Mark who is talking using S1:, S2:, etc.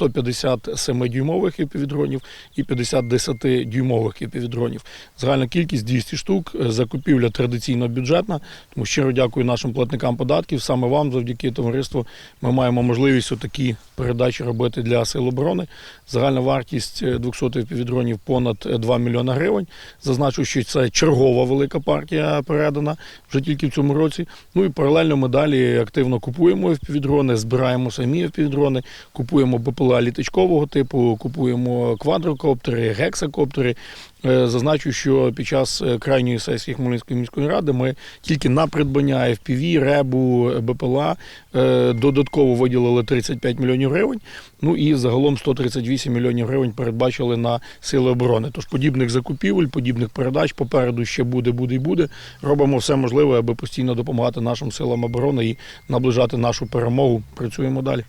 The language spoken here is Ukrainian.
S1: 157-дюймових епівідронів і 50 10-дюймових епівідронів. Загальна кількість 200 штук. Е, Закупівля традиційно бюджетна. Тому щиро дякую нашим платникам податків. Саме вам, завдяки товариству, ми маємо можливість отакі передачі робити для сил оборони. Загальна вартість е, 200 епівідронів понад е, 2 мільйона гривень. Зазначу, що це чергова велика партія передана вже тільки в цьому році. Ну і паралельно ми далі активно купуємо впівдрони, збираємо самі впівдрони, купуємо літачкового типу, купуємо квадрокоптери, гексакоптери. Е, Зазначу, що під час е, крайньої сесії Хмельницької міської ради ми тільки на придбання FPV, РЕБу, БПЛА е, додатково виділили 35 мільйонів гривень. Ну і загалом 138 мільйонів гривень передбачили на сили оборони. Тож подібних закупівель, подібних передач попереду ще буде, буде і буде. Робимо все можливе, аби постійно допомагати нашим силам оборони і наближати нашу перемогу. Працюємо далі.